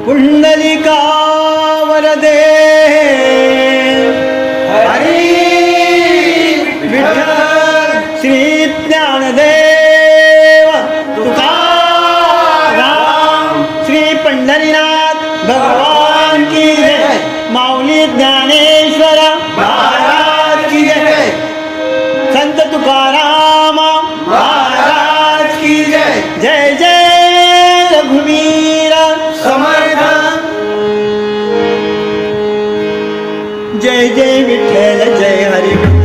पुंडलिकावर جاي جاي من جاي هريب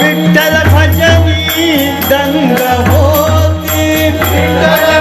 विठ्ठल भजनी दंग होती. विठ्ठल